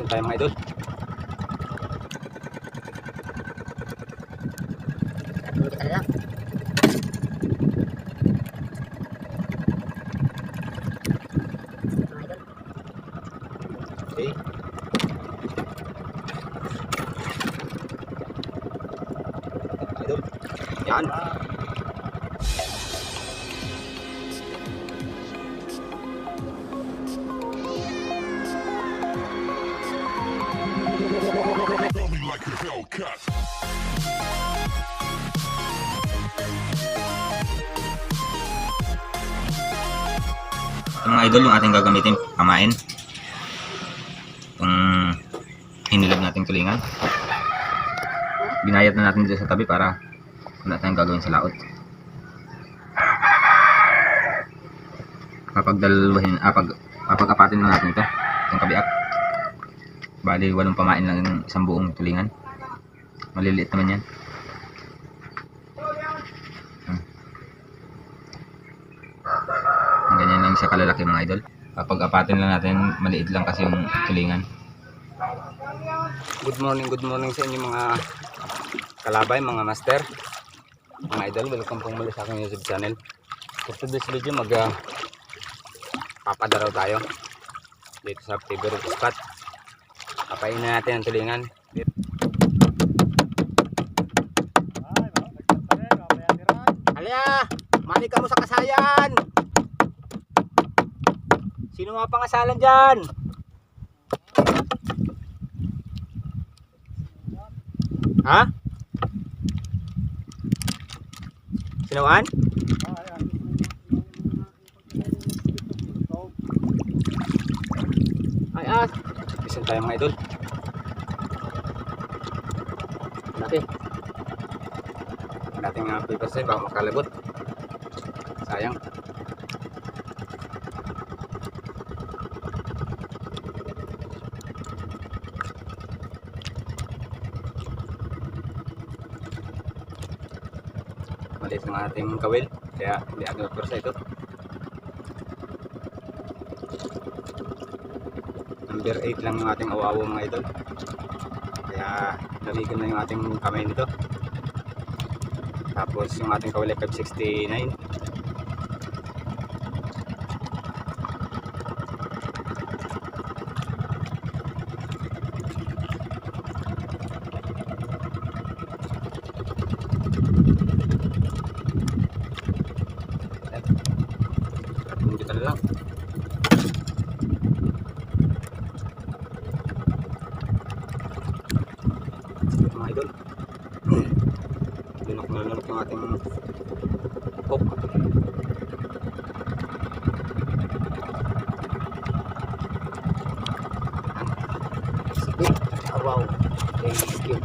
Listen tayo mga idol. Ito mga idol yung ating gagamitin pamain. Itong hinilab nating tulingan. Binayat na natin dito sa tabi para wala tayong gagawin sa laot. Papagdalawahin, ah, pag, papagapatin lang natin ito. Itong kabiak. Bali, walong pamain lang yung isang buong tulingan. Maliliit naman yan. Ganyan lang siya kalalaki mga idol. Kapag apatin lang natin, maliit lang kasi yung tulingan. Good morning, good morning sa inyo mga kalabay, mga master. Mga idol, welcome pong muli sa aking YouTube channel. For today's video, mag uh, papadaraw tayo dito sa favorite spot. Kapain na natin ang tulingan. Alya! Mani ka mo sa kasayan! Sino mga pangasalan dyan? Ha? Sinawaan? Ay, ah. Bisan tayo mga idol. Laki. Dating uh, paper sa'yo, baka makalabot. Sayang. Maliit ng ating kawil. Kaya hindi agad magpursa ito. Number 8 lang yung ating awawa mga idol. Lamigin na yung ating kamay nito. Tapos yung ating kawil ay 569. Dito na lang. Mga idol. Lunok na lunok yung ating hook. Sige. Ah, wow. Thank you.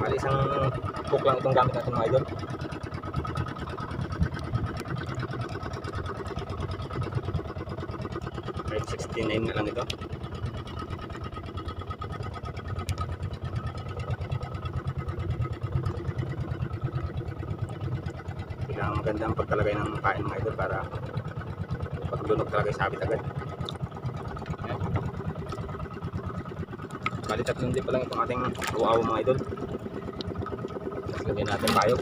Bali isang hook lang itong gamit natin mga idol. Right, 69 na lang ito. Kailangan maganda ang pagkalagay ng kain mga idol para paglunok talaga sabit agad. Bali tatlong di pa lang itong ating uaw mga idol. Lagyan natin tayo.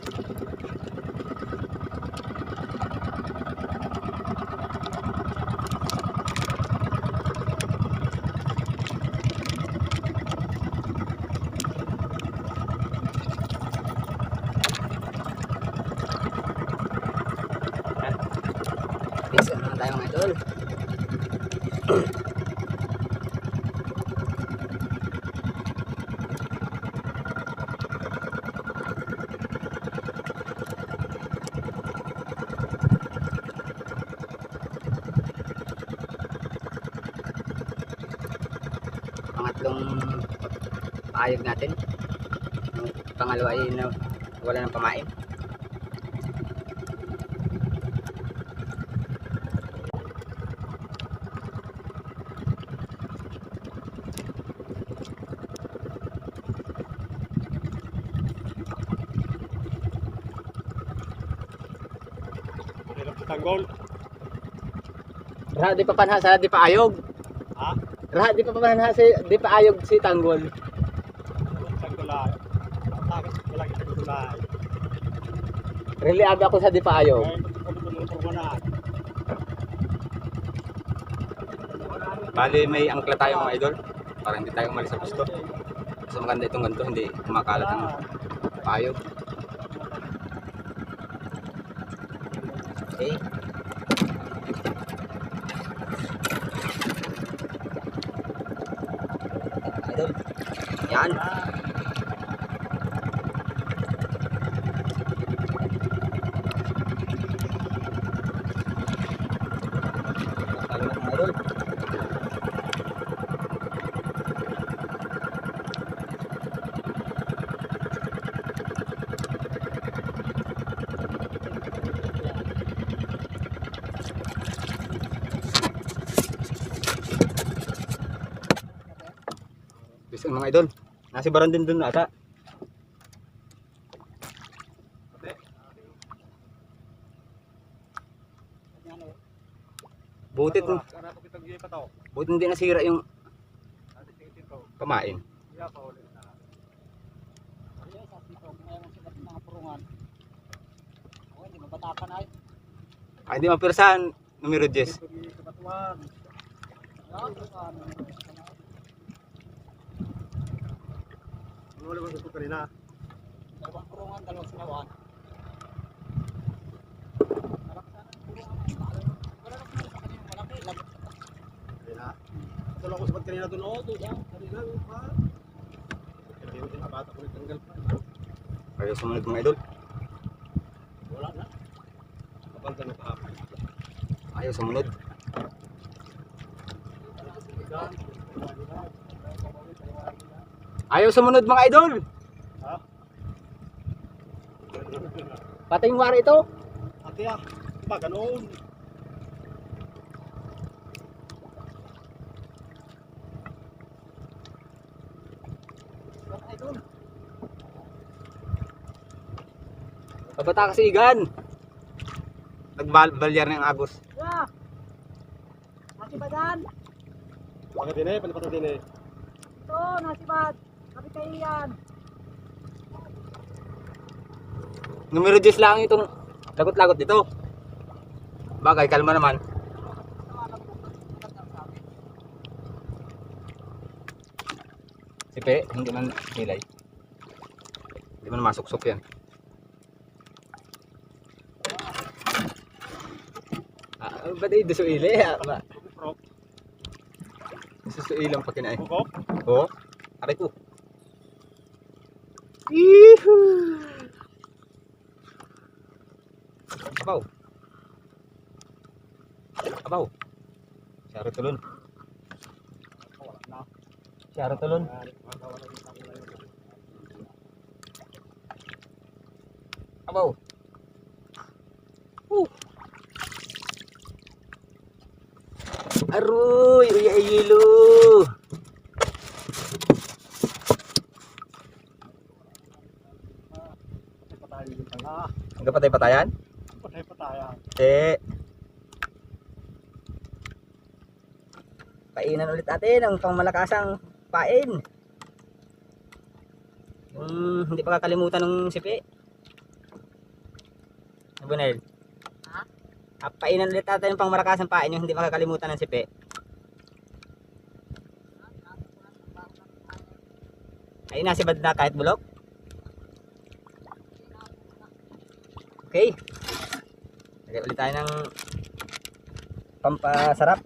pangatlong ayog natin yung pangalawa ay na wala ng pamain tanggol. Ra di pa panha sa di pa ayog. Ha? Ra di pa panha si di pa ayog si tanggol. Tanggolay. Tapos wala kita tanggolay. Really abi ako sa di pa ayog. Bali may angkla tayo mga idol. Para hindi tayo umalis sa gusto. Mas maganda itong ganito, hindi kumakalat ang payog. Okay. Yan. Salamat mga idol. Bisa mga idol. Nasi baron din dun ata. Gipa to. Butit hindi nasira yung na. Ay, hindi mapirsahan. Numero 10. Ulit ko kanina? Kanina. Ito lang ko sabat kanina doon. Oh, doon. Kanina. oh, pa. Kanina yung abata ko tanggal pa. Kaya sumunod mga idol. Wala na. Kapag ganun pa. Ayaw sumunod. Ayaw sumunod mga idol. Ha? Patay wari ito. Ate ah. Ba, ganun. Pabata kasi igan. Nagbalyar ng agos. Nasibadan. Bakit din eh? Palipat din eh. Ito, Kapit kayo yan. Numero 10 lang itong lagot-lagot dito. Bagay, kalma naman. Sipe, hindi man hilay. Hindi man masuksok yan. Ah, ba't ay dusuili? Ah, ba? Pro. Susuilang pa kinain. Bukop. Oo. Aray ko. Yehoo! Abaw. Abaw. Siyaro tulon. Siyaro tulon. Abaw. Uh. Aroy, uy ay yelo. Patay pa tayo yung tanga. Patay-patayan? Patay pa tayo. Eh. Painan ulit natin ang pangmalakasang pain. Yung hindi pa kakalimutan ng sipi. Abunel. Ha? Ah, painan ulit natin yung pangmalakasang pain yung hindi makakalimutan ng sipi. Ay, nasibad na kahit bulok. Okay. Lagay ulit tayo ng pampasarap.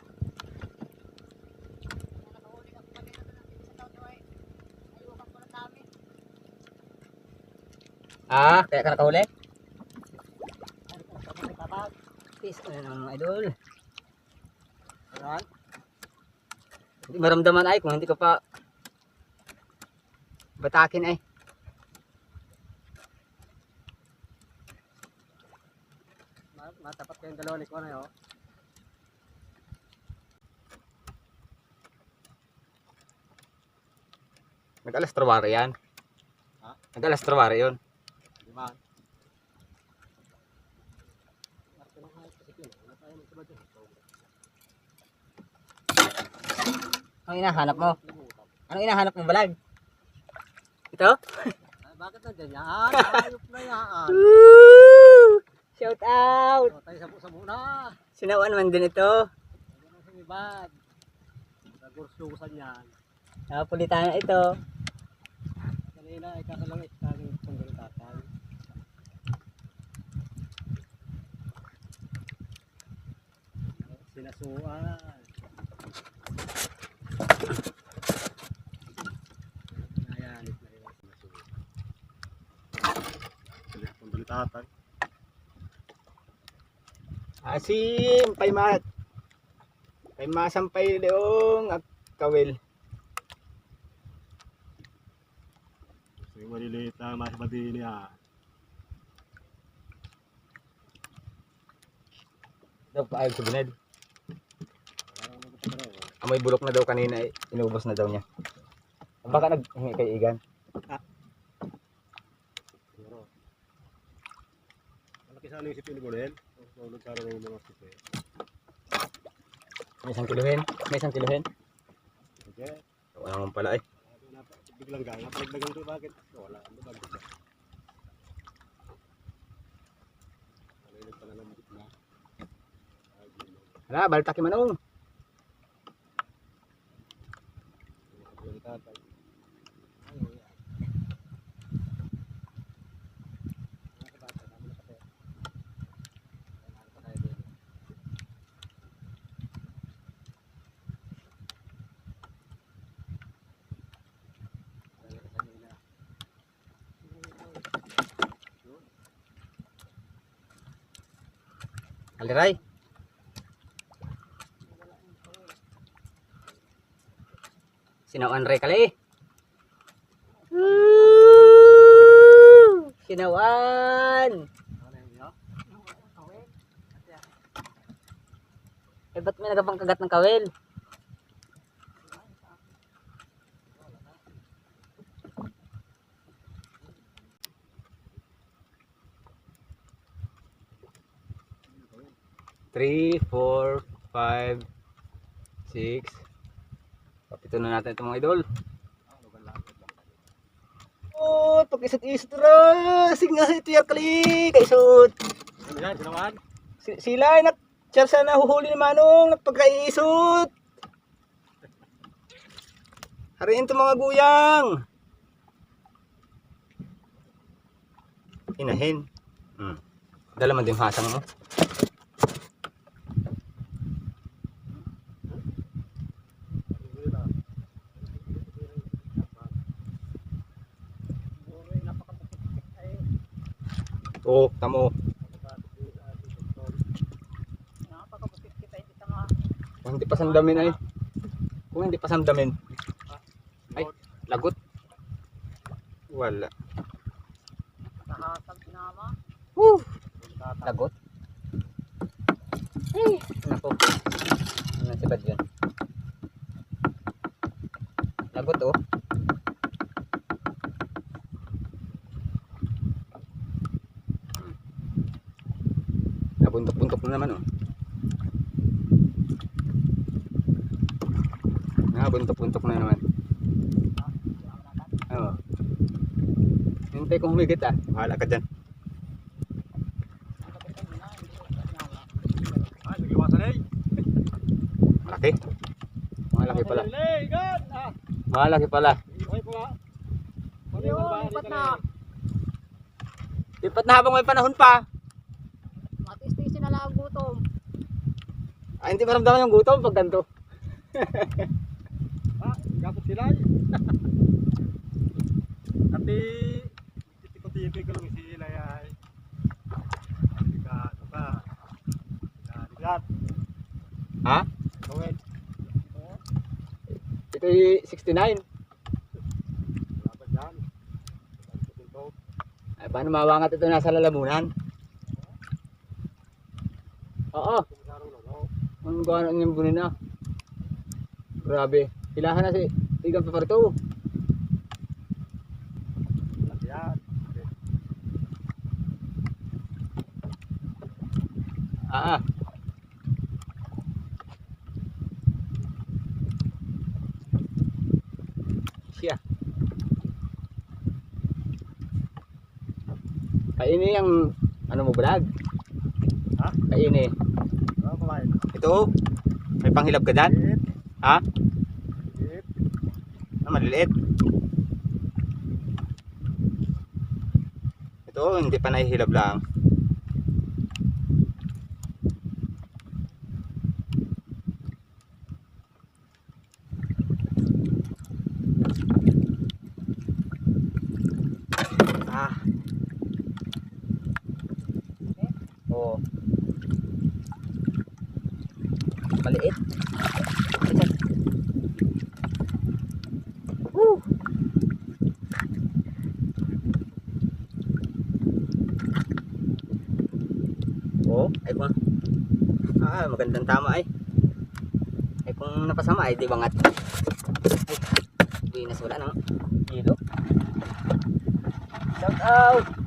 Ah, kaya ka nakahuli? Peace, ano naman mga idol? Ayan. Hindi maramdaman ay kung hindi ka pa batakin ay. matapat kayong dalawa ni Kone, oh. Nag-alas trawari yan. Ha? Nag-alas trawari yun. Lima. Ang hinahanap mo? Ano hinahanap mong balag? Ito? Bakit nandiyan yan? Ah, Ayop na yan. Shout out! So, tayo sa sa muna. Sinawan man din ito. Sumibad. Nagursusan yan. Napulitan na ito. Kanina ay kakalangit kang tunggal tatay. Sinasuan. Nayanit na yun. Sinasuan. Tunggal tatay. Asim, paymat. Paymasampay leong at kawil. Sige, maliliit na masipad din niya. Daw pa ayog sa bined. Amoy bulok na daw kanina, eh. inubos na daw niya. Baka naghingi kay Igan. Siguro. Malaki sana yung sipin ni Bonel. Tulog sana ng mga sipin. May isang kiluhin. May isang kiluhin. Okay. Wala naman pala eh. Biglang gaya. Pagdagan ito bakit? Wala. Ano ba? Nalilig pala ng gino. Hala, baltaki manong. Yung tatay. Aliray. Sinawan re kali. Sinawan. Eh, ba't may nagapang kagat ng kawel? 3, 4, 5, 6. Kapito na natin ito mga idol. Oh, pag-isot-isot ra. Signal ito yung kalik. Kaisot. Sila ay nag-charsa na huhuli ni Manong. Nagpagkaisot. Hariin ito mga guyang. Inahin. Hmm. Dala man din hasang mo. Oo, tamo. Kung hindi pa sandamin ay. Kung hindi pa sandamin. Ay, lagot. Wala. Nakahasag sinama. Woo! Lagot. Ay, nako. Ano si Bad yun? Lagot oh. Nabuntok-buntok na naman oh. Nabuntok-buntok na naman. Oo. Hintay kong humigit ah. Bahala ka dyan. Eh. Malaki. Malaki pala. Ah, Malaki pala. lipat ka na. Lipat na habang may panahon pa. Matis-tisin na lang ang gutom. Ay, hindi maramdaman yung gutom pag ganito. Ah, gapot sila. Ati, titiko-tiko ko lang sila ay. Ka? Ika, ligat. Ha? Gawin. Ito yung 69. Wala ba dyan? Ito. Ay, paano mawangat ito nasa lalamunan? Oo. Ang gano'n yung bunin na. Grabe. Hilahan na si Igan Paparito. Yan. Ah, ah. siya. Kaini ang ano mo brad? Ha? Kaini. Ah. Ito, may panghilab ka dyan? Ha? Liit. Ah, maliliit. Ito, hindi pa nahihilab lang. Ah. Oo. Maliit. Woo! Oo, ay kung ah, magandang tama ay. Ay kung napasama ay di bangat. Ay, di nasula ng kilo. Shout out!